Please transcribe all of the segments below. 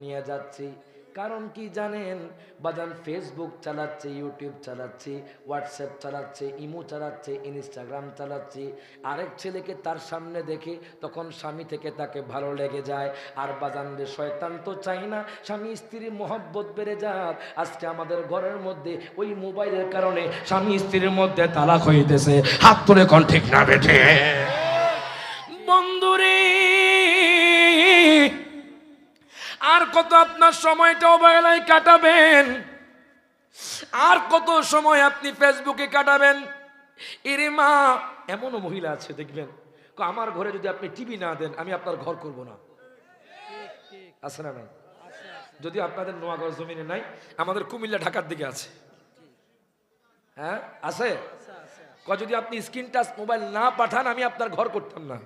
নিয়ে যাচ্ছি। কারণ কি জানেন? বাজান ফেসবুক চালাচ্ছে ইউটিউব চালাচ্ছি হোয়াটসঅ্যাপ চালাচ্ছে ইমো চালাচ্ছে ইনস্টাগ্রাম চালাচ্ছি। আরেক ছেলেকে তার সামনে দেখে, তখন স্বামী থেকে তাকে ভালো লেগে যায়। আর বাজান রে, শয়তান তো চাই না, স্বামী স্ত্রীর মহব্বত বেড়ে যাক। আজকে আমাদের ঘরের মধ্যে ওই মোবাইলের কারণে স্বামী স্ত্রীর মধ্যে তালাক হইতেছে। হাত তুলে কোন ঠিক না বেঠে। কত আপনার সময়টা অবহেলায় কাটাবেন? আর কত সময় আপনি ফেসবুকে কাটাবেন? এরে মা এমনও মহিলা আছে দেখবেন। আমার ঘরে যদি আপনি টিভি না দেন আমি আপনার ঘর করব না। আছে না নাই? যদি আপনাদের নোয়াগড় জমিনে নাই আমাদের কুমিল্লা ঢাকার দিকে আছে। হ্যাঁ আছে? যদি আপনি স্ক্রিন টাচ মোবাইল না পাঠান আমি আপনার ঘর করতাম না।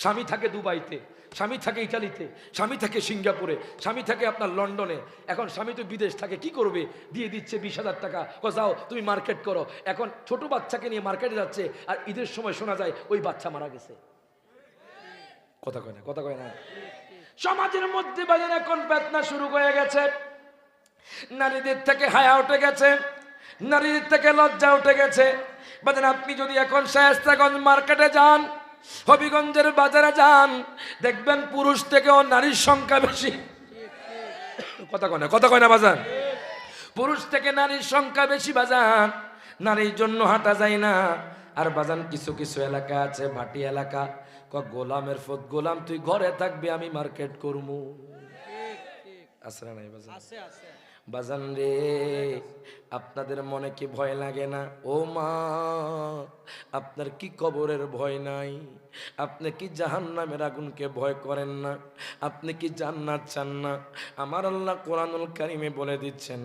স্বামী থাকে দুবাইতে, স্বামী থাকে ইটালিতে, স্বামী থাকে সিঙ্গাপুরে, স্বামী থাকে আপনার লন্ডনে। এখন স্বামী তো বিদেশ থাকে, কি করবে? দিয়ে দিচ্ছে বিশ হাজার টাকা। ও যাও, তুমি মার্কেট করো। এখন ছোট বাচ্চাকে নিয়ে মার্কেটে যাচ্ছে আর ঈদের সময় শোনা যায় ওই বাচ্চা মারা গেছে। কথা কয় না, কথা কয় না। সমাজের মধ্যে বাজার এখন বেতনা শুরু হয়ে গেছে। নারীদের থেকে হায়া উঠে গেছে। নারীদের থেকে লজ্জা উঠে গেছে। বাজার আপনি যদি এখন শায়স্তাগঞ্জ মার্কেটে যান হবিগঞ্জের বাজারে যান দেখবেন পুরুষ থেকেও নারীর সংখ্যা বেশি। কথা কয় না কথা কয় না বাজান? পুরুষ থেকে নারীর সংখ্যা বেশি বাজান নারীর জন্য হাঁটা যায় না। আর বাজান কিছু কিছু এলাকা আছে ভাটি এলাকা। ক গোলামের ফত গোলাম তুই ঘরে থাকবি আমি মার্কেট করমু আছে না নাই বাজান? আছে আছে। বাজান রে আপনাদের মনে কি ভয় লাগে না? ও মা আপনার কি কবরের ভয় নাই? আপনি কি জাহান্নামের আগুনকে ভয় করেন না? আপনি কি জান্নাত চান না? আমার আল্লাহ কোরআনুল কারিমে বলে দিচ্ছেন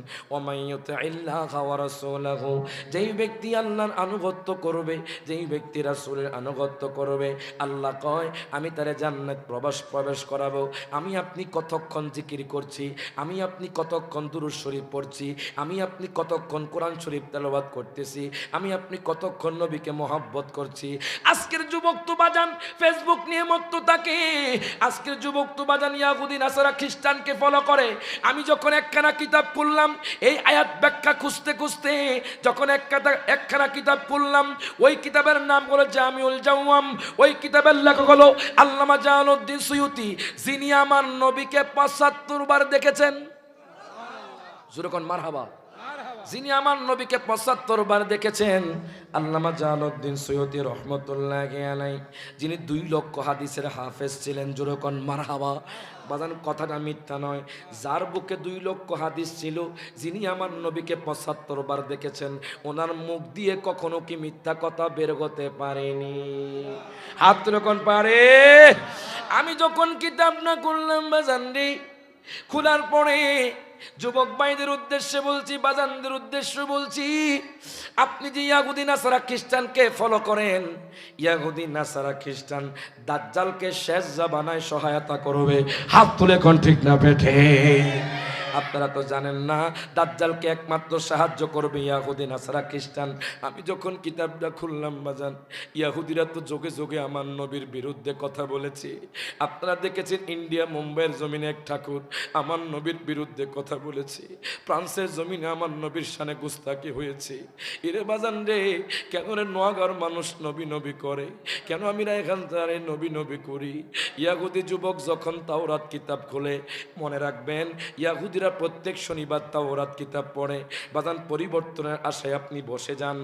যেই ব্যক্তি আল্লাহর আনুগত্য করবে, যেই ব্যক্তি রাসূলের আনুগত্য করবে, আল্লাহ কয়, আমি তারে জান্নাত প্রবেশ প্রবেশ করাবো। আমি আপনি কতক্ষণ জিকির করছি? আমি আপনি কতক্ষণ দুরুদ শরীফ পড়ছি? আমি আপনি কতক্ষণ কোরআন শরীফ তেলাওয়াত করতেছি? আমি আপনি কতক্ষণ নবীকে মহব্বত করছি। আজকের যুবক তো বাজান ফেসবুক নিয়ে মত্ত থাকে। আজকের যুবক তো বাজান ইয়াহুদি, নাসারা খ্রিস্টানকে ফলো করে। আমি যখন একখানা কিতাব পড়লাম এই আয়াত ব্যাখ্যা খুঁজতে খুঁজতে যখন এক কাতা একখানা কিতাব পড়লাম ওই কিতাবের নাম হলো জামিউল জাওয়াম। ওই কিতাবের লেখক হলো আল্লামা জালালউদ্দিন সুয়ুতি, যিনি আমার নবীকে পঁচাত্তর বার দেখেছেন। জুরকন মারহাবা। যিনি আমার নবীকে পঁচাত্তর বার দেখেছেন, আল্লামা জালালউদ্দিন সৈয়দি রহমতুল্লাহ যিনি দুই লক্ষ হাদিসের হাফেজ ছিলেন জুরকন মারহাবা। বাজান, কথাটা মিথ্যা নয়। যার বুকে দুই লক্ষ হাদিস ছিল, যিনি আমার নবীকে পঁচাত্তর বার দেখেছেন, ওনার মুখ দিয়ে কখনো কি মিথ্যা কথা বের হতে পারেনি? হাত যখন পারে। আমি যখন কিতাব না করলাম বাজান রে, খোলার পরে যুবক ভাইদের উদ্দেশ্যে বলছি, বাজানদের উদ্দেশ্যে বলছি, আপনি যে ইয়াহুদি, নাসারা খ্রিস্টানকে ফলো করেন, ইয়াহুদি, নাসারা খ্রিস্টান দাজ্জালকে শেষ জাবানায় সহায়তা করবে। হাত তুলে কন ঠিক না পেটে আপনারা তো জানেন না, দাজ্জালকে একমাত্র সাহায্য করবে ইয়াহুদি, নাসারা খ্রিস্টান। আমি যখন কিতাবটা খুললাম বাজান, ইয়াহুদিরা তো যোগে যোগে আমার নবীর বিরুদ্ধে কথা বলেছে। আপনারা দেখেছেন ইন্ডিয়া, মুম্বাইয়ের জমিনে এক ঠাকুর আমার নবীর বিরুদ্ধে কথা বলেছে। ফ্রান্সের জমিনে আমার নবীর সানে গুস্তাকি হয়েছে। এরে বাজান রে, কেন রে নোয়াগার মানুষ নবী নবী করে? কেন আমি না এখান থেকে নবী নবী করি? ইয়াহুদি যুবক যখন তাওরাত কিতাব খোলে, মনে রাখবেন ইয়াহুদিরা প্রত্যেক শনিবার তাওরাত কিতাব পড়ে বাজান পরিবর্তনের আশায় আপনি বসে যান।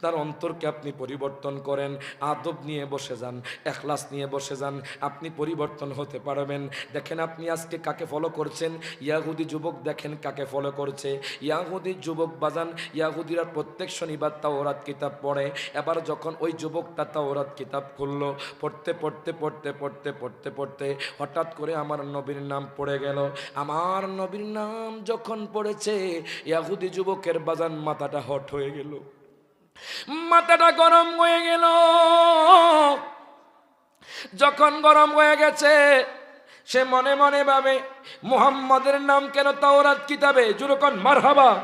তার অন্তরকে আপনি পরিবর্তন করেন, আদব নিয়ে বসে যান, এখলাস নিয়ে বসে যান, আপনি পরিবর্তন হতে পারবেন। দেখেন আপনি আজকে কাকে ফলো করছেন? ইয়াহুদি যুবক দেখেন কাকে ফলো করছে। ইয়াহুদি যুবক বাজান, ইয়াহুদিরা প্রত্যেক শনিবার তাওরাত কিতাব পড়ে। এবার যখন ওই যুবকটা তাওরাত কিতাব খুললো, পড়তে পড়তে পড়তে পড়তে পড়তে পড়তে হঠাৎ করে আমার নবীর নাম পড়ে গেল। আমার নবীর নাম যখন পড়েছে, ইয়াহুদি যুবকের বাজান মাথাটা হট হয়ে গেল। মাথাটা গরম হয়ে গেল। যখন গরম হয়ে গেছে, সে মনে মনে ভাবে, মুহাম্মাদের নাম কেন তাওরাত কিতাবে? জুরকন মারহাবা।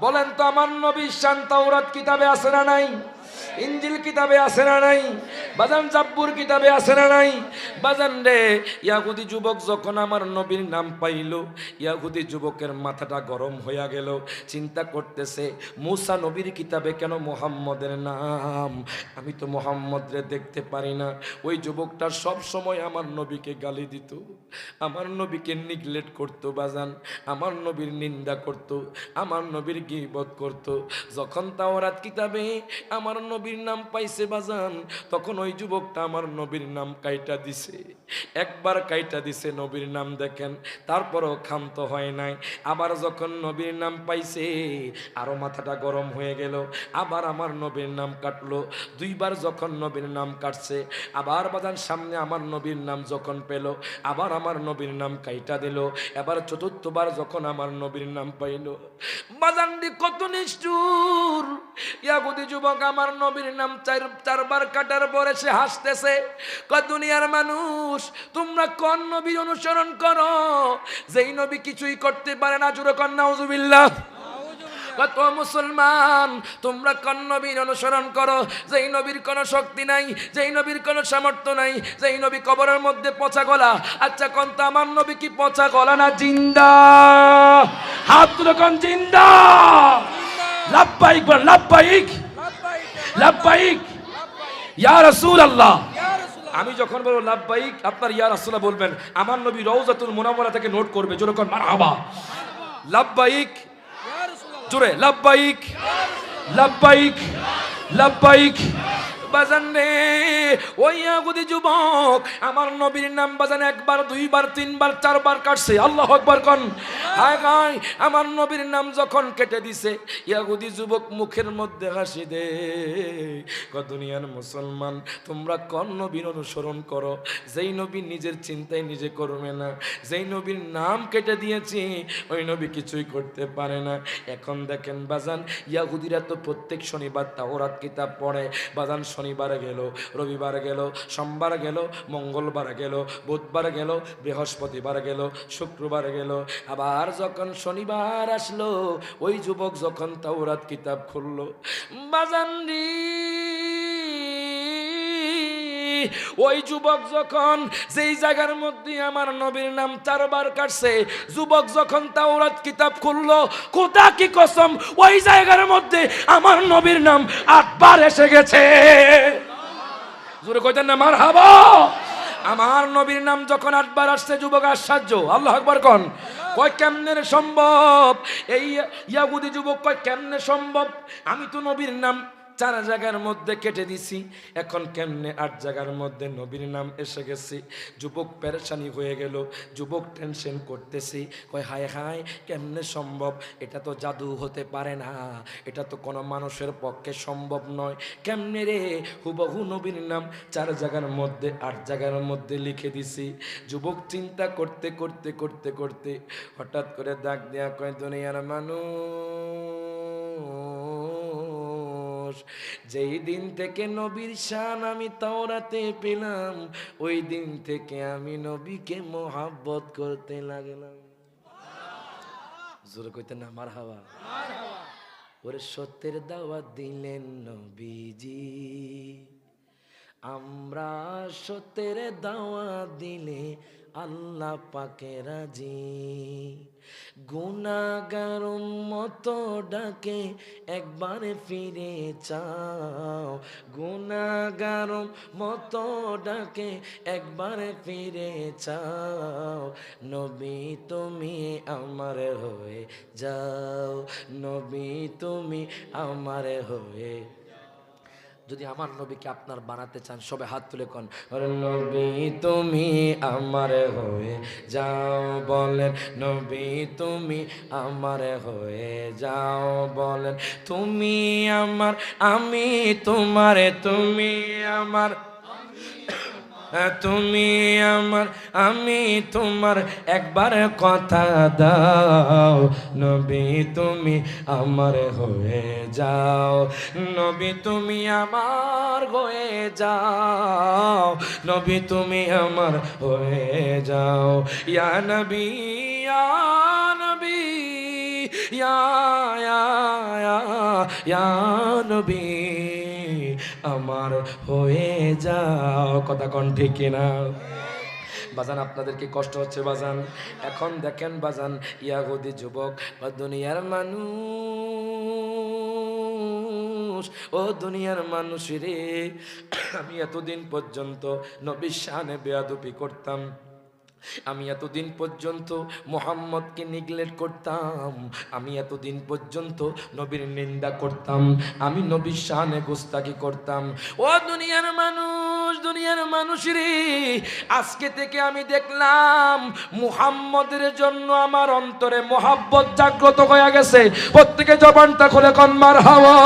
বলেন তো, আমার নবী শান তাওরাত কিতাবে আছে না নাই? ইঞ্জিল কিতাবে আছে না নাই? বাজান জাব্বুর কিতাবে আছে না নাই? বাজান রে, ইয়াহুদি যুবক যখন আমার নবীর নাম পাইল, ইয়াহুদি যুবকের মাথাটা গরম হইয়া গেল। চিন্তা করতেছে, মুসা নবীর কিতাবে কেন মোহাম্মদের নাম? আমি তো মোহাম্মদ রে দেখতে পারি না। ওই যুবকটা সব সময় আমার নবীকে গালি দিত। আমার নবীকে নিগলেক্ট করতো বাজান। আমার নবীর নিন্দা করত। আমার নবীর গিবত করত। যখন তাওরাত কিতাবে আমার নবীর নাম পাইছে বাজান, তখন ওই যুবকটা আমার নবীর নাম কাইটা দিছে। একবার কাইটা দিছে নবীর নাম দেখেন, তারপরও ক্ষান্ত হয় নাই। আবার যখন নবীর নাম পাইছে, আরও মাথাটা গরম হয়ে গেল। আবার আমার নবীর নাম কাটলো। দুইবার যখন নবীর নাম কাটছে, আবার বাজান সামনে আমার নবীর নাম যখন পেল, আবার আমার নবীর নাম কাইটা দিল। এবার চতুর্থবার যখন আমার নবীর নাম পাইল বাজানদি কত নিষ্ঠুর। ইয়াগুদি যুবক আমার নবীর নাম চার চারবার কাটার পরে সে হাসতেছে কত দুনিয়ার মানুষ তোমরা কোন নবীর অনুসরণ করো? যেই নবী কিছুই করতে পারে না জুড়ে কন্যা উজুবিল্লাহ কত মুসলমান তোমরা কোন নবীর অনুসরণ করো? যেই নবীর কোনো শক্তি নাই যেই নবীর কোনো সামর্থ্য নাই যেই নবী কবরের মধ্যে পচা গলা। আচ্ছা কোন তো আমার নবী কি পচা গলা না জিন্দা? হাত কোন জিন্দা। লাভবাহিক লাভবাহিক। ইয়া আল্লাহ আমি যখন বলব লাভবাহিক আপনার ইয়া রাসূলুল্লাহ বলবেন। আমার নবী রওজাতুল মুনাওয়ারা থেকে নোট করবে যেরকম মারহাবা। লাভবাহিক জোরে লাভবাহিক লাভবাহিক লাভবাহিক বাজান রে। ওই আগুদি যুবক, আমার নবীর নাম বাজান একবার, দুইবার, তিনবার, চারবার কাটছে। আল্লাহ আকবার কন। গায় আমার নবীর নাম যখন কেটে দিছে ইয়াগুদি যুবক মুখের মধ্যে হাসি দে। দুনিয়ার মুসলমান, তোমরা কোন নবীর অনুসরণ করো? যেই নবী নিজের চিন্তায় নিজে করবে না, যেই নবীর নাম কেটে দিয়েছি, ওই নবী কিছুই করতে পারে না। এখন দেখেন বাজান, ইয়াহুদিরা তো প্রত্যেক শনিবার তাওরাত কিতাব পড়ে। বাজান শনিবার গেল, রবিবার গেল, সোমবার গেল, মঙ্গলবার গেল, বুধবার গেল, বৃহস্পতিবার গেল, শুক্রবার গেল। আবার যখন শনিবার আসলো, ওই যুবক যখন তাওরাত কিতাব খুললো, বাজান ওই যুবক যখন যেই জায়গার মধ্যে আমার নবীর নাম চারবার কাটছে, যুবক যখন তাওরাত কিতাব খুললো কোথা কি কসম, ওই জায়গার মধ্যে আমার নবীর নাম আটবার এসে গেছে। জোরে কইতেন না মার হাবা আমার নবীর নাম যখন আটবার আসছে, যুবক আশ্চর্য, আল্লাহ আকবার কন। কয়, কেমনে সম্ভব? এই ইয়াগুদি যুবক কয়, কেমনে সম্ভব? আমি তো নবীর নাম চার জায়গার মধ্যে কেটে দিছি। এখন কেমনে আট জায়গার মধ্যে নবীর নাম এসে গেছে? যুবক পেরেশানি হয়ে গেল, যুবক টেনশন করতেছি। কয়, হায় হায়, কেমনে সম্ভব? এটা তো জাদু হতে পারে না। এটা তো কোনো মানুষের পক্ষে সম্ভব নয়। কেমনে রে? হুবহু নবীর নাম চার জায়গার মধ্যে, আট জায়গার মধ্যে লিখে দিছি। যুবক চিন্তা করতে করতে করতে করতে হঠাৎ করে দাগ দেয়া কয়, দুনিয়ার মানুষ যেই দিন থেকে নবীর শান আমি তাওরাতে পেলাম, ওই দিন থেকে আমি নবীকে মোহাব্বত করতে লাগলাম। জোরে কইতে না আমার হাওয়া ওরে সত্যের দাওয়াত দিলেন নবীজি। আমরা সত্যের দাওয়াত দিলে আল্লাহ পাকে রাজি। গুনাগার মতো ডাকে, একবারে ফিরে চাও। গুনাগার মতো ডাকে, একবারে ফিরে চাও। নবী তুমি আমার হয়ে যাও। নবী তুমি আমার হয়ে যদি আমার নবীকে আপনার বানাতে চান, সবে হাত তুলে কন। নবী তুমি আমার হয়ে যাও। বলেন নবী তুমি আমার হয়ে যাও। বলেন তুমি আমার, আমি তোমারে, তুমি আমার তুমি আমার, আমি তোমার একবার কথা দাও। নবী তুমি আমার হয়ে যাও। নবী তুমি আমার হয়ে যাও। নবী তুমি আমার হয়ে যাও। ইয়া নবী ইয়া নবী ইয়া ইয়া ইয়া নবী। আমার হয়ে যাও। কথা কন ঠিক কিনা? বাজান আপনাদেরকে কষ্ট হচ্ছে বাজান? এখন দেখেন বাজান, ইয়াহুদি যুবক ও দুনিয়ার মানুষ। ও দুনিয়ার মানুষ রে। আমি এতদিন পর্যন্ত নবীর শানে বেয়াদুপি করতাম। আমি এতদিন পর্যন্ত মোহাম্মদকে নিগলেক্ট করতাম, আমি এতদিন পর্যন্ত নবীর নিন্দা করতাম, আমি নবীর শানে গোস্তাকি করতাম। ও দুনিয়ার মানুষ দুনিয়ার মানুষ রে আজকে থেকে আমি দেখলাম মুহাম্মদের জন্য আমার অন্তরে মোহাব্বত জাগ্রত হয়ে গেছে। প্রত্যেকে জবানটা খুলে কনমার হাওয়া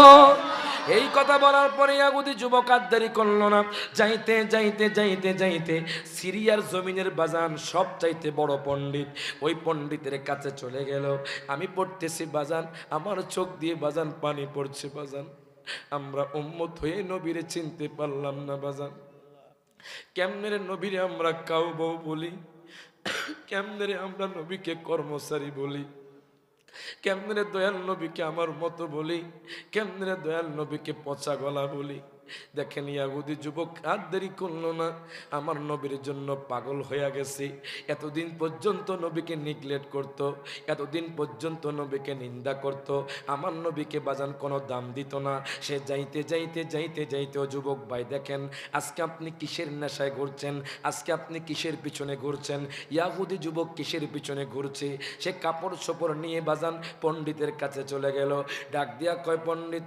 এই কথা বলার পরে ইয়াগুদি যুবক আর দেরি করল না। যাইতে যাইতে যাইতে যাইতে সিরিয়ার জমিনের বাজান সব চাইতে বড় পণ্ডিত। ওই পণ্ডিতের কাছে চলে গেল। আমি পড়তেছি, বাজান, আমার চোখ দিয়ে বাজান, পানি পড়ছে, বাজান। আমরা উম্মত হয়ে নবীরে চিনতে পারলাম না, বাজান। কেমনে রে নবীরে আমরা কাউ বউ বলি? কেমনে রে আমরা নবীকে কর্মচারী বলি? কেমনে দয়াল নবীকে আমার মতো বলি? কেমনে দয়াল নবীকে পচা গলা বলি? দেখেন, ইয়াহুদি যুবক আর দেরি করল না। আমার নবীর জন্য পাগল হইয়া গেছে। এতদিন পর্যন্ত নবীকে নিগলেক্ট করত, এতদিন পর্যন্ত নবীকে নিন্দা করত। আমার নবীকে বাজান কোনো দাম দিত না। সে যাইতে যাইতে যাইতে যাইতে যুবক ভাই, দেখেন, আজকে আপনি কিসের নেশায় ঘুরছেন? আজকে আপনি কিসের পিছনে ঘুরছেন? ইয়াহুদি যুবক কিসের পিছনে ঘুরছে? সে কাপড় চোপড় নিয়ে বাজান পণ্ডিতের কাছে চলে গেল। ডাক দিয়া কয়, পণ্ডিত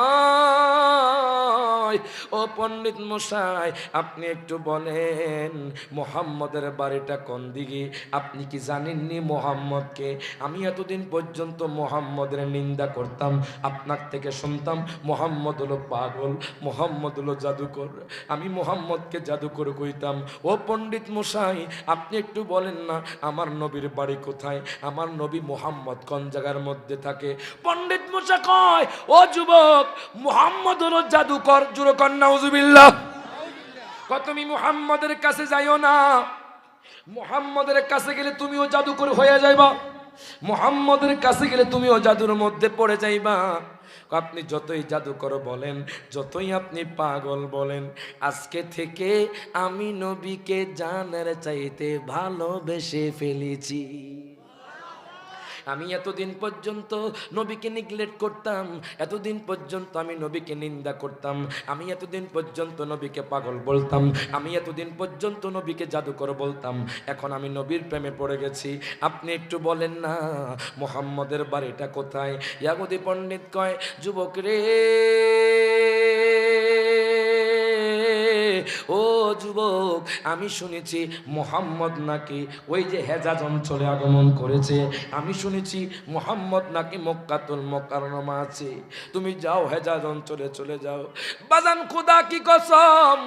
মশাই, ও পণ্ডিত মশাই, আপনি একটু বলেন, মোহাম্মদের বাড়িটা কোন দিকে? আপনি কি জানেননি মোহাম্মদকে? আমি এতদিন পর্যন্ত মোহাম্মদের নিন্দা করতাম, আপনার থেকে শুনতাম, মোহাম্মদ হলো পাগল, মোহাম্মদ হলো জাদুকর। আমি মোহাম্মদকে জাদুকর কইতাম, ও পণ্ডিত মশাই, আপনি একটু বলেন না, আমার নবীর বাড়ি কোথায়? আমার নবী মোহাম্মদ কোন জায়গার মধ্যে থাকে? পণ্ডিত মশা কয়, ও যুবক, মোহাম্মদ হলো জাদুকর তুমি মোহাম্মদের কাছে যাইও না। মোহাম্মদের কাছে গেলে তুমিও জাদুকর হয়ে যাইবা। মোহাম্মদের কাছে গেলে তুমিও জাদুর মধ্যে পড়ে যাইবা। আপনি যতই জাদুকর বলেন, যতই আপনি পাগল বলেন, আজকে থেকে আমি নবীকে জানার চাইতে ভালোবেসে ফেলেছি। আমি এতদিন পর্যন্ত নবীকে নিগলেক্ট করতাম, এতদিন পর্যন্ত আমি নবীকে নিন্দা করতাম, আমি এতদিন পর্যন্ত নবীকে পাগল বলতাম, আমি এতদিন পর্যন্ত নবীকে জাদুকর বলতাম, এখন আমি নবীর প্রেমে পড়ে গেছি। আপনি একটু বলেন না, মোহাম্মদের বাড়িটা কোথায়? ইয়াগুদি পণ্ডিত কয়, যুবক রে ও যুবক, আমি শুনেছি মোহাম্মদ নাকি ওই যে হেজাজ অঞ্চলে আগমন করেছে। আমি শুনেছি মোহাম্মদ নাকি মক্কাতুল মক্কারনামা আছে। তুমি যাও হেজাজ অঞ্চলে চলে যাও। বাজান খুদা কি কসম?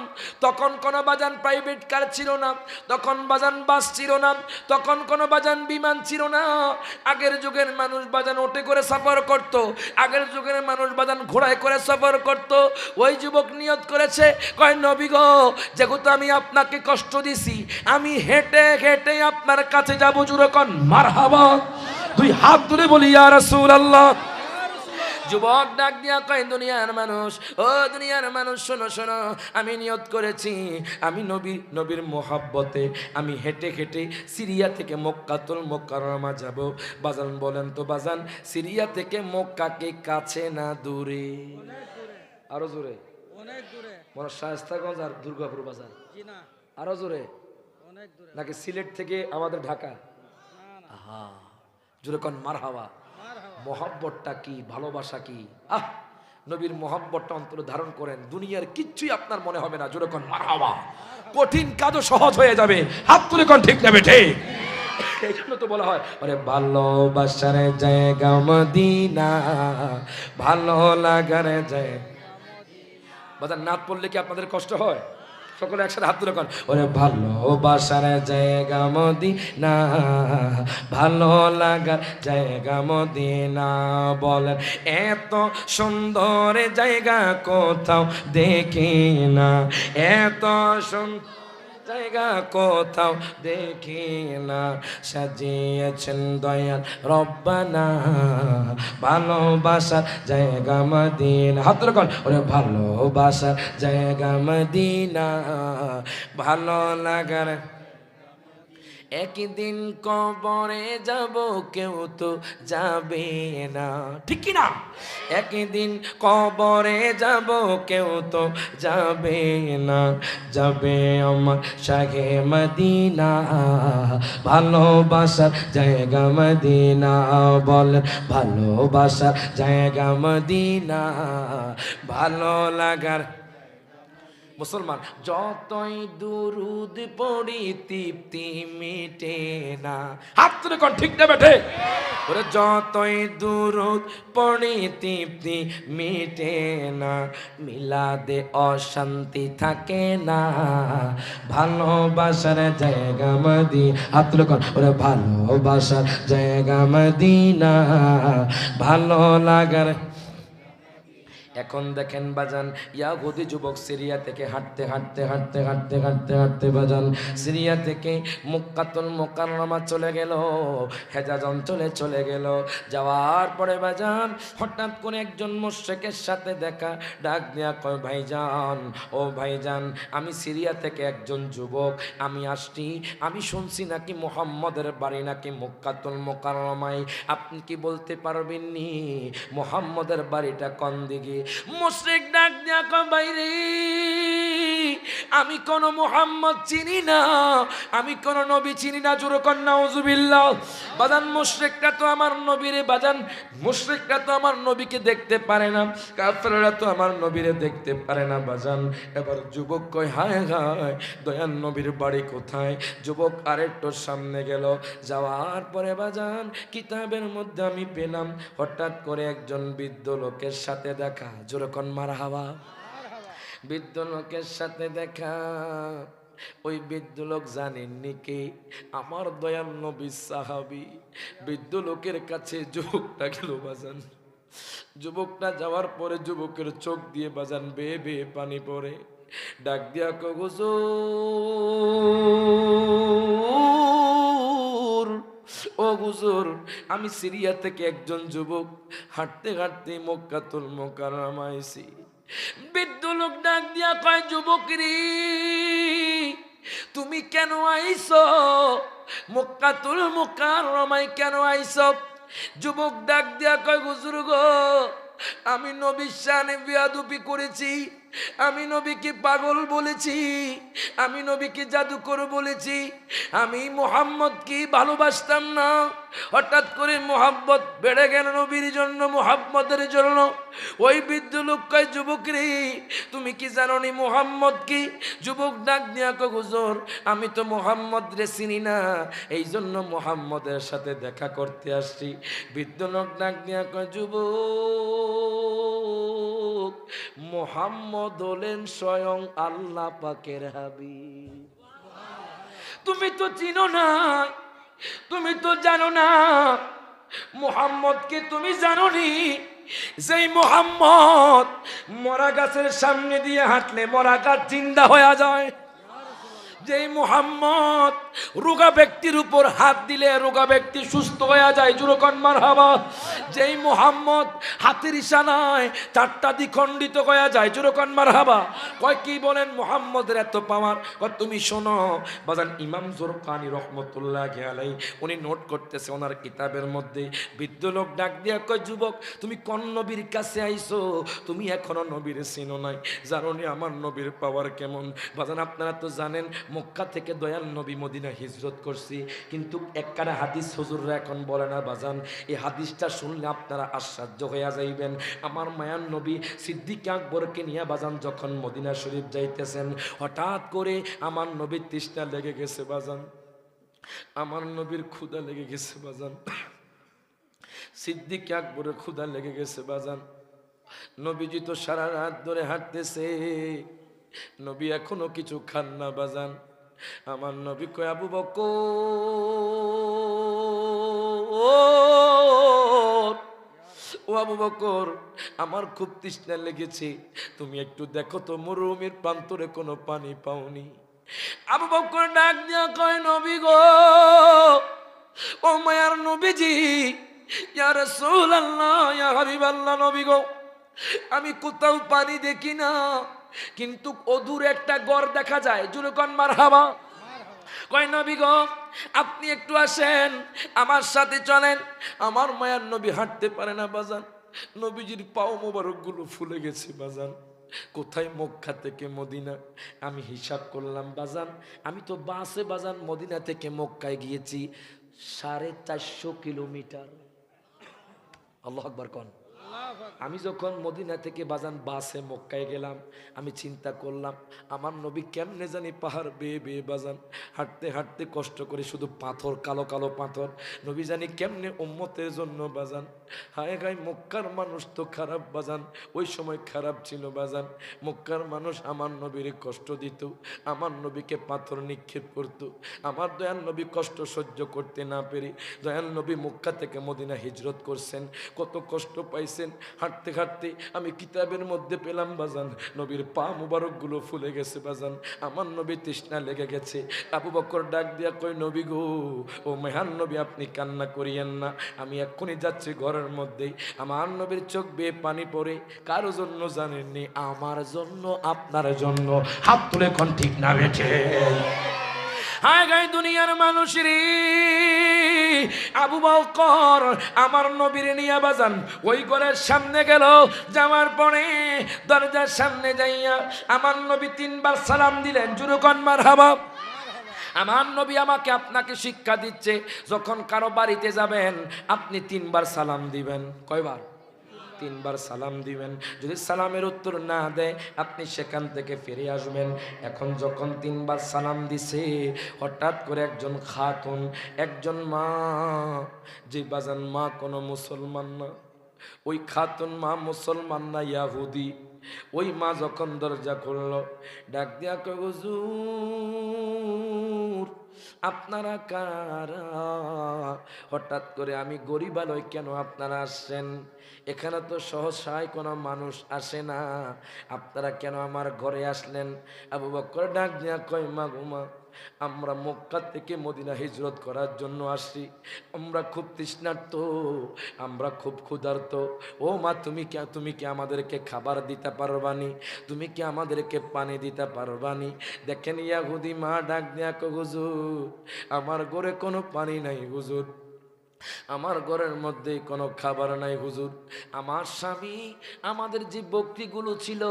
তখন কোনো বাজান প্রাইভেট কার ছিল না, তখন বাজান বাস ছিল না, তখন কোনো বাজান বিমান ছিল না। আগের যুগের মানুষ বাজান ওটে করে সফর করত, আগের যুগের মানুষ বাজান ঘোড়ায় করে সফর করত। ওই যুবক নিয়ত করেছে, কয় নবী গো যেহেতু আমি আপনাকে কষ্ট দিছি, আমি হেঁটে হেঁটে আপনার কাছে যাব জুরকন। মার হাবা তুই হাত ধরে বলি, ইয়া যুবক ডাক দিয়া কয়, দুনিয়ার মানুষ, ও দুনিয়ার মানুষ, শোনো শোনো, আমি নিয়ত করেছি। আমি নবী, নবীর মোহাব্বতে আমি হেঁটে হেঁটে সিরিয়া থেকে মক্কাতুল মক্কারমা যাব। বাজান বলেন তো, বাজান, সিরিয়া থেকে মক্কাকে কাছে না দূরে? আরও জোরে। মনে শায়স্তাগঞ্জ আর দুর্গাপুর বাজার। আরও জোরে? অনেক নাকি সিলেট থেকে আমাদের ঢাকা? আহা জোরে কন মার হাওয়া মহব্বতটা কি ভালোবাসা কি? আহ নবীর মহব্বতটা অন্তরে ধারণ করেন। দুনিয়ার কিচ্ছুই আপনার মনে হবে না জোরে কন মার হাওয়া কঠিন কাজও সহজ হয়ে যাবে। হাত তুলে কন ঠিক নেবে ঠিক এই জন্য তো বলা হয় আরে ভালোবাসার জায়গা মদিনা ভালো লাগার জায়গা বাজার নাত পড়লে কি আপনাদের কষ্ট হয়? সকলে একসাথে হাত ধরে কন। ওরে ভালোবাসার জায়গা মদিনা, ভালো লাগার জায়গা মদিনা বলেন। এত সুন্দর জায়গা কোথাও দেখি না। এত সুন্দর জায়গা কোথাও দেখি না সাজিয়েছেন দয়াল রব্বানা। ভালোবাসার জায়গা মদিনা। হাত কল ওরে ভালোবাসার জায়গা মদিনা। ভালো লাগার একদিন কবরে যাব, কেউ তো যাবে না। ঠিক কি না একদিন কবরে যাব, কেউ তো যাবে না। যাবে আমার শাহে মদিনা, ভালোবাসার জায়গা মদিনা। বল, ভালোবাসার জায়গা মদিনা, ভালো লাগার মুসলমান, যতই দুরুদ পড়ি তৃপ্তি মিটে না। হাত কন ঠিক না বেঠে? ওরে, যতই দুরুদ পড়ি তৃপ্তি মিটে না, মিলাদে অশান্তি থাকে না। ভালোবাসার জায়গা মদি হাত তুলে কন, ওরে, ভালোবাসার জায়গা মদিনা। ভালো লাগার এখন দেখেন বাজান, ইয়াহুদি যুবক সিরিয়া থেকে হাঁটতে হাঁটতে হাঁটতে হাঁটতে হাঁটতে হাঁটতে বাজান, সিরিয়া থেকে মুক্কাতুল মোকাররমা চলে গেল, হেজাজ অঞ্চলে চলে গেল। যাওয়ার পরে বাজান, হঠাৎ করে একজন মোশেকের সাথে দেখা, ডাক দেয়া কয়, ভাইজান, ও ভাইজান, আমি সিরিয়া থেকে একজন যুবক, আমি আসছি, আমি শুনছি নাকি মোহাম্মদের বাড়ি নাকি মুক্কাতুল মোকাররমায়, আপনি কি বলতে পারবেন নি মোহাম্মদের বাড়িটা কোন দিকে? মুশরিক ডাক বাইরে, আমি কোন মোহাম্মদ চিনি না, আমি কোন নবী চিনি না, জোর কন্যা উজুবিল্লাহ বাজান মুশরিকরা তো আমার নবীরে বাজান মুশরিকরা তো আমার নবীকে দেখতে পারে না, কাফেররা তো আমার নবীরে দেখতে পারে না বাজান। এবার যুবক কয়, হায় হায় দয়ান নবীর বাড়ি কোথায়? যুবক আরেকটু সামনে গেল, যাওয়ার পরে বাজান, কিতাবের মধ্যে আমি পেলাম, হঠাৎ করে একজন বৃদ্ধ লোকের সাথে দেখা যেরকম মারা হাওয়া বৃদ্ধ লোকের সাথে দেখা, ওই বৃদ্ধ লোক জানেননি কে? আমার দয়াল নবী সাহাবি। বৃদ্ধ লোকের কাছে যুবকটা গেল বাজান। যুবকটা যাওয়ার পরে যুবকের চোখ দিয়ে বাজান বেয়ে বেয়ে পানি পড়ে। ডাক দিয়া কগুজুর ও গুজুর আমি সিরিয়া থেকে একজন যুবক হাঁটতে হাঁটতে মক্কাতুল মোকাররমা আইছি বৃদ্ধ লোক ডাক দিয়া কয়, যুবক রে, তুমি কেন আইস মক্কাতুল মোকাররমায় কেন আইস যুবক ডাক দিয়া কয় গুজুর গো, আমি নবীর শানে বিয়াদুপি করেছি। আমি নবীকে পাগল বলেছি আমি নবীকে জাদুকর বলেছি আমি মোহাম্মদকে ভালোবাসতাম না। হঠাৎ করে মোহাম্মদ বেড়ে গেল নবীর জন্য মোহাম্মদের জন্য। ওই বৃদ্ধ লোক কয়, যুবক রে, তুমি কি জানো নি মোহাম্মদ কি? যুবক ডাক দিয়া কগুজোর আমি তো মোহাম্মদ রে চিনি না। এই জন্য মোহাম্মদের সাথে দেখা করতে আসছি। বৃদ্ধ লোক ডাক দিয়া কয়, যুবক, মোহাম্মদ হলেন স্বয়ং আল্লাহ পাকের হাবিব। তুমি তো চিনো না তুমি তো জানো না মোহাম্মদকে তুমি জানো নি যেই মোহাম্মদ মরা গাছের সামনে দিয়ে হাঁটলে মরা গাছ জিন্দা হয়ে যায়। যেই মোহাম্মদ রোগা ব্যক্তির উপর হাত দিলে রোগা ব্যক্তি সুস্থ হয়ে যায়। জুরকন মার হাবা যেই মোহাম্মদ হাতের ইশানায় চারটা দ্বিখণ্ডিত হয়ে যায়, জুরকন মার হাবা কয়, কি বলেন মোহাম্মদের এত পাওয়ার? কয়, তুমি শোনো, বাজান ইমাম জোরকানি রহমতুল্লাহ আলাই উনি নোট করতেছে ওনার কিতাবের মধ্যে, বৃদ্ধ লোক ডাক দিয়া কয়, যুবক, তুমি কোন নবীর কাছে আইছো? তুমি এখনও নবীর চিনো নাই। জানো আমার নবীর পাওয়ার কেমন? বাজান আপনারা তো জানেন মক্কা থেকে দয়াল নবী মদিনা হিজরত করছি। কিন্তু একখানা হাদিস হুজুররা এখন বলে না, বাজান, এই হাদিসটা শুনলে আপনারা আশ্চর্য হইয়া যাইবেন। আমার মায়ান নবী সিদ্দিক আকবরকে নিয়ে বাজান যখন মদিনা শরীফ যাইতেছেন, হঠাৎ করে আমার নবীর তৃষ্ণা লেগে গেছে বাজান। আমার নবীর ক্ষুদা লেগে গেছে বাজান। সিদ্দিক আকবরের ক্ষুদা লেগে গেছে বাজান। নবীজি তো সারা রাত ধরে হাঁটতেছে। নবী এখনও কিছু খান না বাজান। আমার নবী কয়, আবু বক ও আবু বকর, আমার খুব তৃষ্ণা লেগেছে। তুমি একটু দেখো তো, মরুভূমির প্রান্তরে কোনো পানি পাওনি। আবু বকর ডাক দিয়া কয়, নবী গো, ও মায়ার নবীজি, ইয়া রাসূলুল্লাহ, ইয়া হাবিবাল্লাহ, নবী গো, আমি কোথাও পানি দেখি না। কিন্তু অদূর একটা গড় দেখা যায়। জুলকন মারহাবা। কয়, নবী গো, আপনি একটু আসেন, আমার সাথে চলেন। আমার মায়ার নবী হাঁটতে পারে না, বাজান। নবীজির পাও মোবারকগুলো ফুলে গেছে, বাজান। কোথায় মক্কা থেকে মদিনা? আমি হিসাব করলাম, বাজান, আমি তো বাসে, বাজান, মদিনা থেকে মক্কায় গিয়েছি, সাড়ে চারশো কিলোমিটার। আল্লাহ আকবার কন। আমি যখন মদিনা থেকে বাজান বাসে মক্কায় গেলাম, আমি চিন্তা করলাম, আমার নবী কেমনে জানি পাহাড় বেয়ে বেয়ে বাজান, হাঁটতে হাঁটতে কষ্ট করে শুধু পাথর, কালো কালো পাথর, নবী জানি কেমনে উম্মতের জন্য বাজান, হায় গায়ে মক্কার মানুষ তো খারাপ বাজান, ওই সময় খারাপ ছিল বাজান, মক্কার মানুষ আমার নবীর কষ্ট দিত, আমার নবীকে পাথর নিক্ষেপ করত, আমার দয়াল নবী কষ্ট সহ্য করতে না পেরে, দয়াল নবী মক্কা থেকে মদিনা হিজরত করছেন, কত কষ্ট পাইছেন হাঁটতে হাঁটতে আমি কিতাবের মধ্যে পেলাম বাজান। নবীর পা মুবারকগুলো ফুলে গেছে বাজান। আমার নবী তৃষ্ণা লেগে গেছে। আবু বকর ডাক দিয়া কই নবী গো, ও মেহান নবী, আপনি কান্না করিয়েন না। আমি এক্ষুনি যাচ্ছি ঘরের মধ্যেই। আমার নবীর চোখ বেয়ে পানি পড়ে। কারও জন্য জানেননি, আমার জন্য, আপনার জন্য। হাত তুলে কোন ঠিক না বেঠে। হায় গাই দুনিয়ার মানুষেরই। আবু বকর আমার নবীর নিয়ে বাজান, ওই ঘরের সামনে গেল, যাওয়ার পরে দরজার সামনে যাইয়া আমার নবী তিনবার সালাম দিলেন জুরুকন মার হাবা আমার নবী আমাকে আপনাকে শিক্ষা দিচ্ছে, যখন কারও বাড়িতে যাবেন, আপনি তিনবার সালাম দিবেন। কয়বার? তিনবার সালাম দিবেন। যদি সালামের উত্তর না দেয়, আপনি সেখান থেকে ফিরে আসবেন। এখন যখন তিনবার সালাম দিছে, হঠাৎ করে একজন খাতুন, একজন মা, যে বাজান মা কোনো মুসলমান না, ওই খাতুন মা মুসলমান না, ইয়াহুদি। ওই মা যখন দরজা খুললো, ডাক দিয়া হুজুর, আপনারা কারা? হঠাৎ করে, আমি গরিবালয় কেন আপনারা আসছেন? এখানে তো সহসায় কোনো মানুষ আসে না। আপনারা কেন আমার ঘরে আসলেন? আবু বকর ডাক দিয়া কয়, মা গুমা আমরা মক্কা থেকে মদিনা হিজরত করার জন্য আসি আমরা খুব তৃষ্ণার্ত, আমরা খুব ক্ষুধার্ত। ও মা, তুমি কি তুমি কি আমাদেরকে খাবার দিতে পারবানি? তুমি কি আমাদেরকে পানি দিতে পারবানি? দেখেন ইয়াহুদি মা ডাক দিয়া কো হুজুর, আমার ঘরে কোনো পানি নাই হুজুর। আমার ঘরের মধ্যে কোনো খাবার নাই, হুজুর। আমার স্বামী, আমাদের যে বকরিগুলো ছিল,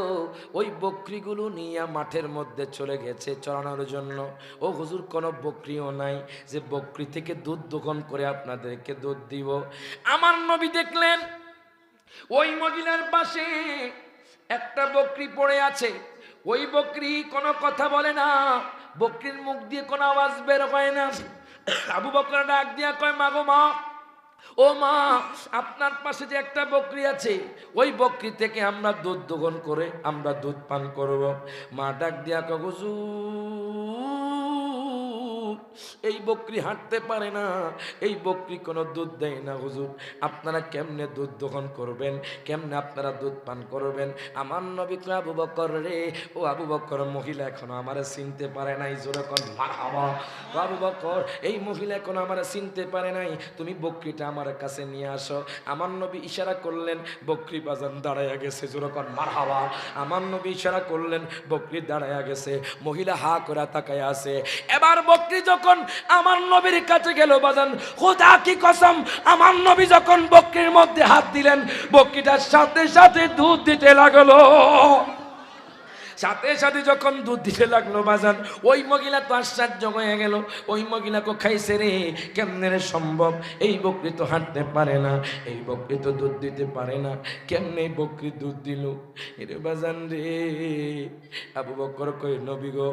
ওই বকরিগুলো নিয়ে মাঠের মধ্যে চলে গেছে চড়ানোর জন্য। ও হুজুর, কোনো বকরিও নাই যে বকরি থেকে দুধ দোকান করে আপনাদেরকে দুধ দিব। আমার নবী দেখলেন, ওই মহিলার পাশে একটা বকরি পড়ে আছে। ওই বকরি কোনো কথা বলে না, বকরির মুখ দিয়ে কোনো আওয়াজ বের হয় না। আবু বকর ডাক দিয়া কয় মাগো মা, ও মা, আপনার পাশে যে একটা বকরি আছে, ওই বকরি থেকে আমরা দুধ দোহন করে আমরা দুধ পান করব। মা ডাক দিয়া কগজু এই বকরি হাঁটতে পারে না। এই বকরি কোনো দুধ দেয় না, হুজুর। আপনারা কেমনে দুধ দোহন করবেন? কেমনে আপনারা দুধ পান করবেন? আমার নবী তো আবু বকর রে। ও আবু বকর মহিলা এখনও আমারে চিনতে পারে নাই, জোরে কন আবু বকর, এই মহিলা এখনও আমারে চিনতে পারে নাই। তুমি বকরিটা আমার কাছে নিয়ে আসো। আমার নবী ইশারা করলেন, বকরি বাজান দাঁড়াইয়া গেছে, জোরে কন, মারহাবা। আমার নবী ইশারা করলেন, বকরি দাঁড়াইয়া গেছে। মহিলা হা করে তাকায় আছে। এবার বকরি যখন আমার নবীর কাছে গেল বাজান, খোদা কি কসম, আমার নবী যখন বকরির মধ্যে হাত দিলেন বকরিটার সাথে সাথে দুধ দিতে লাগল। সাথে সাথে যখন দুধ দিতে লাগল বাজান, ওই মহিলা তো আশ্চর্য হয়ে গেল। ওই মহিলাকে খাইছে রে, কেমনে রে সম্ভব? এই বকরি তো হাঁটতে পারে না, এই বকরি তো দুধ দিতে পারে না, কেমনে বকরি দুধ দিল? এরে বাজান রে, আবু বকর কই নবী গো,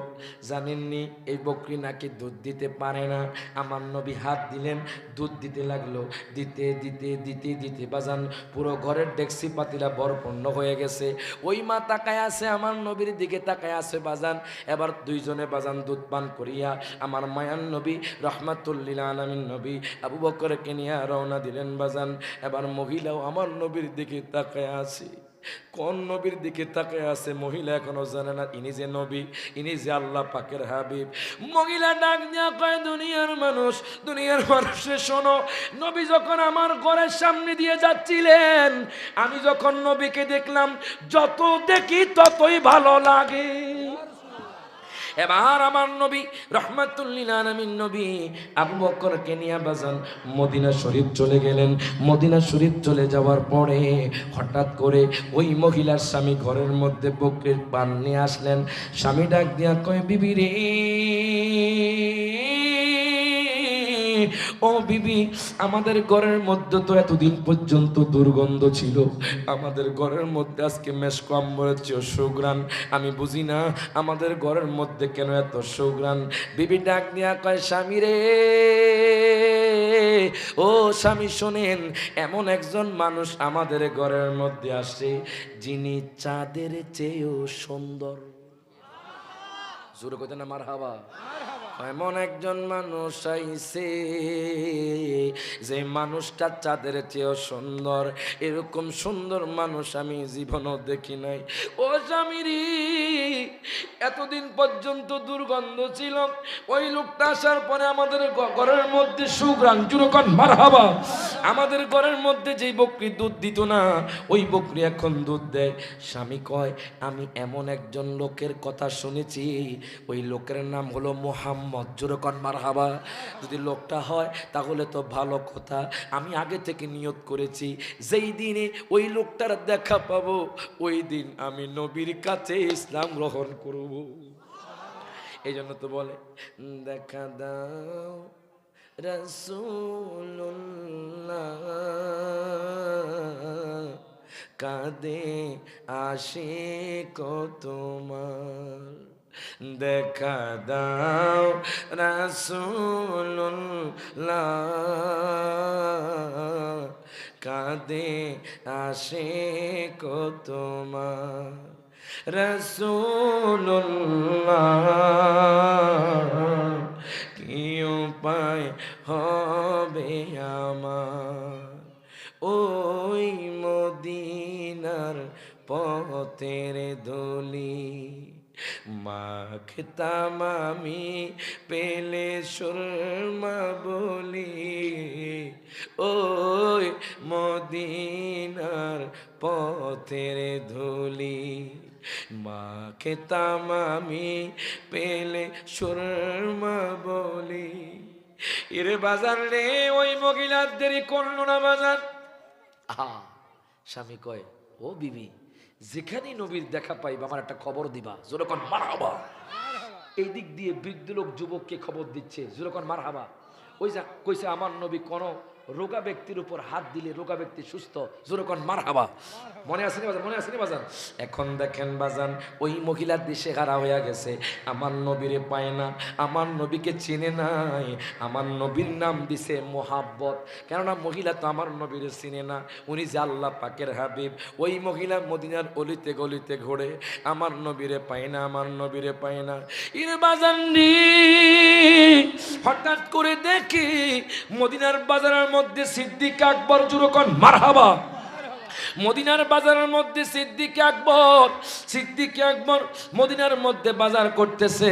জানেননি এই বকরি নাকি দুধ দিতে পারে না? আমার নবী হাত দিলেন, দুধ দিতে লাগল। দিতে দিতে দিতে দিতে, বাজান, পুরো ঘরের ডেক্সি পাতিলা বরপূর্ণ হয়ে গেছে। ওই মা তাকায় আছে আমার নবীর দিকে তাকায় আছে বাজান। এবার দুইজনে বাজান দুধ পান করিয়া আমার মায়ান নবী, রহমাতুল্লিল আলমিন নবী, আবু বকরকে নিয়ে রওনা দিলেন বাজান। এবার মহিলাও আমার নবীর দিকে তাকায় আছে। কোন নবীর দিকে তাকে আছে? মহিলা এখনও জানে না, ইনি যে নবী, ইনি যে আল্লাহ পাকের হাবিব। মহিলা ডাক দিয়া কয়, দুনিয়ার মানুষ, দুনিয়ার মানুষে শোনো, নবী যখন আমার ঘরের সামনে দিয়ে যাচ্ছিলেন, আমি যখন নবীকে দেখলাম, যত দেখি ততই ভালো লাগে। এবার আমার নবী, রহমাতুল্লিল আলমিন নবী আবু বকরকে নিয়ে বাজান মদিনা শরীফ চলে গেলেন। মদিনা শরীফ চলে যাওয়ার পরে হঠাৎ করে ওই মহিলার স্বামী ঘরের মধ্যে বকরির পান নিয়ে আসলেন। স্বামী ডাক দিয়া কয়, বিবি রে ও বিবি, আমাদের ঘরের মধ্যে তো এতদিন পর্যন্ত দুর্গন্ধ ছিল। আমাদের ঘরের মধ্যে আজকে মেশক আম্বরের চেয়েও সুগ্রান আমি বুঝি না আমাদের ঘরের মধ্যে কেন এত সুগ্রান বিবি ডাক দিয়া কয়, স্বামী রে, ও স্বামী শোনেন, এমন একজন মানুষ আমাদের ঘরের মধ্যে আসে, যিনি চাঁদের চেয়েও সুন্দর। জোরে কথা না মার হাওয়া এমন একজন মানুষ আইছে যে মানুষটা চাঁদের চেয়েও সুন্দর। এরকম সুন্দর মানুষ আমি জীবনও দেখি নাই। ও স্বামীরি, এতদিন পর্যন্ত দুর্গন্ধ ছিল। ওই লোকটা আসার পরে আমাদের ঘরের মধ্যে সুগ্রাম জুরকন মার হাবা আমাদের ঘরের মধ্যে যেই বকরি দুধ দিত না, ওই বকরি এখন দুধ দেয়। স্বামী কয়, আমি এমন একজন লোকের কথা শুনেছি ওই লোকের নাম হলো মোহাম্মদ। জুরকন মার হাবা যদি লোকটা হয়, তাহলে তো ভালো কথা। আমি আগে থেকে নিয়ত করেছি, যেই দিনে ওই লোকটার দেখা পাবো, ওই দিন আমি নবীর কাছে ইসলাম গ্রহণ করব। এই জন্য তো বলে, দেখা দাও রসুল্লাহ কাঁদে আসে তোমার। দেখা দাও রাসুল্লাহ কাঁদে আসে তোমার রসুল্লাহ কি উপায় হবে আমার ওই মদিনার পথের দলি। মাখতাম আমি পেলে সুরমা বলি, ওই মদিনার পথের ধুলি। মা আমি পেলে সুরমা বলি এরে বাজার রে, ওই মহিলার দেরি করল না বাজার? আহা, স্বামী কয়, ও বিবি যেখানে নবীর দেখা পাইবা, আমার একটা খবর দিবা। যেরকম মার হাবা এই দিক দিয়ে বৃদ্ধ লোক, যুবককে খবর দিচ্ছে যেরকম মার হাবা ওই যা কইছে, আমার নবী কোন রোগা ব্যক্তির উপর হাত দিলে রোগা ব্যক্তি সুস্থ যেরকম মার হাবা মনে আসেনি বাজান? মনে আসেনি বাজান? এখন দেখেন বাজান, ওই মহিলার দেশে হারা হয়ে গেছে। আমার নবীরে পায় না, আমার নবীকে চিনে নাই, আমার নবীর নাম দিছে মোহাব্বত। কেননা মহিলা তো আমার নবীরে চিনে না, উনি যে আল্লাহ পাকের হাবিব। ওই মহিলা মদিনার অলিতে গলিতে ঘোরে, আমার নবীরে পায় না, আমার নবীরে পায় না। ইরে বাজান হঠাৎ করে দেখি মদিনার বাজারের মধ্যে সিদ্দিক আকবর জুরকন মারহাবা। মদিনার বাজারের মধ্যে সিদ্দিক আকবর সিদ্দিক আকবর মদিনার মধ্যে বাজার করতেছে।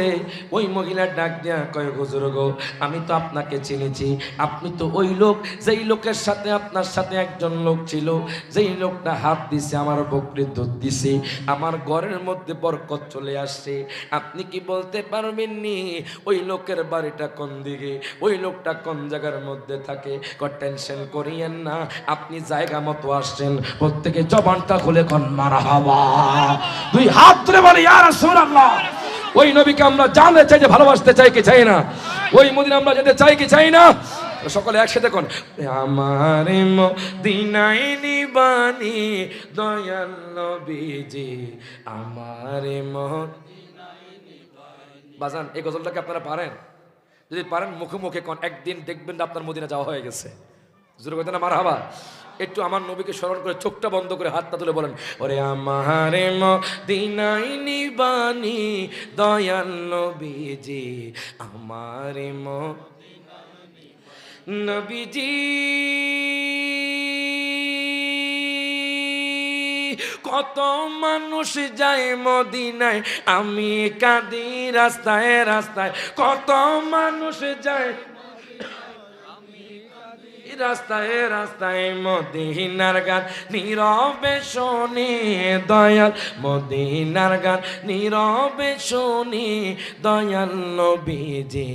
ওই মহিলা ডাক দেয়া কয়, হুজুর গো, আমি তো আপনাকে চিনেছি। আপনি তো ওই লোক, যেই লোকের সাথে আপনার সাথে একজন লোক ছিল, যেই লোকটা হাত দিছে, আমার বকরির দুধ দিছে, আমার ঘরের মধ্যে বরকত চলে আসছে। আপনি কি বলতে পারবেন নি, ওই লোকের বাড়িটা কোন দিকে? ওই লোকটা কোন জায়গার মধ্যে থাকে? টেনশন করিয়েন না। আপনি জায়গা মতো আসছেন। প্রত্যেকে জবানটা খুলে কন, মারা হাওয়া দুই হাত ধরে বলে ইয়ার রাসূলুল্লাহ। ওই নবীকে আমরা জানতে চাই যে ভালোবাসতে চাই কি চাই না। ওই মদিনা আমরা যেতে চাই কি চাই না। সকলে একসাথে কোন আমার মদিনায় নিবানি দয়াল নবীজি, আমার বাজান, এই গজলটাকে আপনারা পারেন? যদি পারেন, মুখে মুখে কোন, একদিন দেখবেন আপনার মদিনা যাওয়া হয়ে গেছে। জোরে কথা না, মার হাবা একটু আমার নবীকে স্মরণ করে চোখটা বন্ধ করে হাতটা তুলে বলেন, ওরে আমারে মদিনাই নিবানি, দয়াল নবীজি, আমারে ম নবীজি কত মানুষ যায় মদিনায়, আমি কাঁদি রাস্তায় রাস্তায়। কত মানুষ যায় রাস্তায় রাস্তায় মদিনার গান নীরবে শুনি দয়াল। মদিনার গান নীরবে শুনি দয়াল নবীজি।